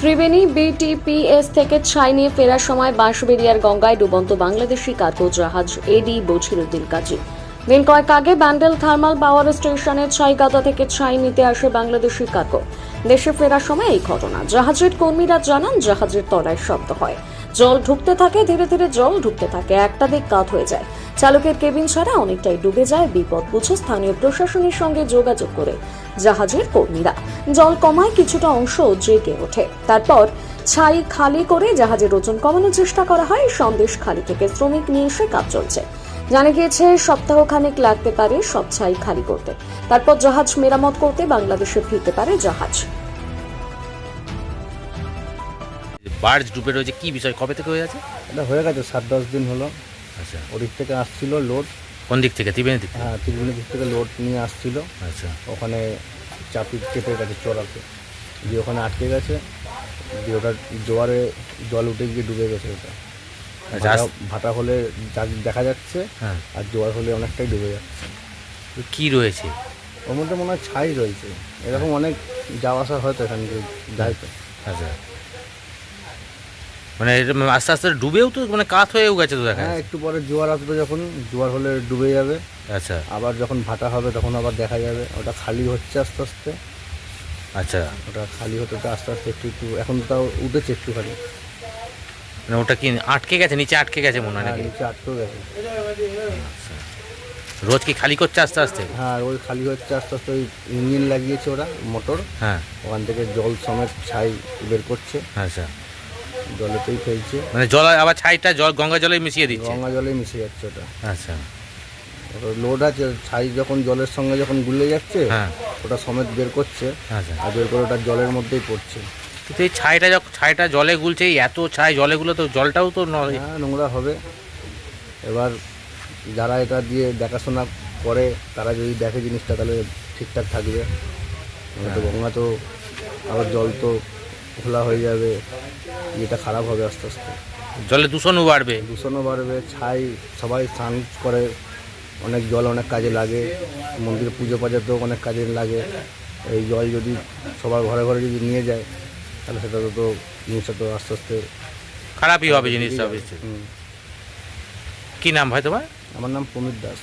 Triveni BTPS থেকে ছাই নিয়ে ফেরার সময় বাঁশবেড়িয়ার গঙ্গায় ডুবন্ত বাংলাদেশি কার্গো জাহাজ এডি বছিরুদ্দিন কাজী। দিন কয়েক আগে ব্যান্ডেল থার্মাল পাওয়ার স্টেশনের ছাইগাদা থেকে ছাই নিতে আসে বাংলাদেশি কাকো। দেশে ফেরার সময় এই ঘটনা। জাহাজের কর্মীরা জানান, জাহাজের তলায় শব্দ হয়। জল ঢুকতে থাকে, ধীরে ধীরে জল ঢুকতে থাকে। একটা দিক কাত হয়ে যায়। চালকের কেবিন ছাড়া অনেকটাই ডুবে যায়। বিপদ বুঝে স্থানীয় প্রশাসনের সঙ্গে যোগাযোগ করে জাহাজের কর্মীরা। জল কমায় কিছুটা অংশ জেগে ওঠে। তারপর ছাই খালি করে জাহাজের ওজন কমানোর চেষ্টা করা হয়। সন্দেশ খালি থেকে শ্রমিক নিয়ে এসে কাজ চলছে। জানা গিয়েছে সপ্তাহখানেক লাগতে পারে সব ছাই খালি করতে। তারপর জাহাজ মেরামত করতে বাংলাদেশে ফিরতে পারে জাহাজ। বার্জ ডুবে রয়েছে কি বিষয় কবে থেকে হয়ে আছে? এটা হয়ে গেছে সাত দশ দিন হলো। আচ্ছা। ওদিক থেকে আসছিল লোড। কোন দিক থেকে? ত্রিবেণী দিক হ্যাঁ ত্রিপুরা দিক থেকে লোড নিয়ে আসছিল। আচ্ছা। ওখানে চাপি চেপে গেছে চড়াতে। দিয়ে ওখানে আটকে গেছে। দিয়ে ওটা জোয়ারে জল উঠে গিয়ে ডুবে গেছে ওটা। ভাটা- হলে দেখা যাচ্ছে হ্যাঁ। আর জোয়ার হলে অনেকটাই ডুবে যাচ্ছে। কি রয়েছে? ওর মধ্যে মনে হয় ছাই রয়েছে। এরকম অনেক যাওয়া আসা হয়তো এখান থেকে যায় তো। আচ্ছা। মানে এটা আস্তে আস্তে ডুবেও তো মানে কাত হয়েও গেছে তো দেখা হ্যাঁ একটু পরে জোয়ার আসবে যখন জোয়ার হলে ডুবে যাবে। আচ্ছা। আবার যখন ভাটা হবে তখন আবার দেখা যাবে। ওটা খালি হচ্ছে আস্তে আস্তে। আচ্ছা। ওটা খালি হতে আস্তে আস্তে একটু একটু এখন তো তাও উঠেছে একটুখানি। মানে ওটা কি আটকে গেছে? নিচে আটকে গেছে মনে হয় হ্যাঁ নাকি? নিচে আটকেও গেছে। রোজ কি খালি করছে আস্তে আস্তে? হ্যাঁ ওই খালি হচ্ছে আস্তে আস্তে ওই ইঞ্জিন লাগিয়েছে ওরা মোটর। হ্যাঁ। ওখান থেকে জল সমেত ছাই বের করছে। আচ্ছা। জলেতেই ফেলছে। মানে জল আবার ছাইটা জল গঙ্গা জলে মিশিয়ে দিচ্ছে? গঙ্গা জলে মিশে যাচ্ছে ওটা। আচ্ছা। লোড আছে ছাই যখন জলের সঙ্গে যখন গুলে যাচ্ছে হ্যাঁ। ওটা সমেত বের করছে। আচ্ছা। আর বের করে ওটা জলের মধ্যেই পড়ছে। কিন্তু এই ছাইটা যখন ছাইটা জলে গুলছে এই এত ছাই জলে গুলো তো জলটাও তো ন- হ্যাঁ নোংরা হবে। এবার যারা এটা দিয়ে দেখাশোনা করে তারা যদি দেখে জিনিসটা তাহলে ঠিকঠাক থাকবে। নয়তো গঙ্গা তো আবার জল তো খোলা হয়ে যাবে এটা খারাপ হবে আস্তে আস্তে। জলে দূষণও বাড়বে। দূষণও বাড়বে ছাই সবাই স্নান করে অনেক জল অনেক কাজে লাগে। মন্দিরে পুজো পাজাতেও অনেক কাজে লাগে। এই জল যদি সবার ঘরে ঘরে যদি নিয়ে যায় তাহলে সেটা তো জিনিসটা তো আস্তে আস্তে খারাপই হবে জিনিসটা। কি নাম ভাই তোমার? আমার নাম প্রমিত দাস।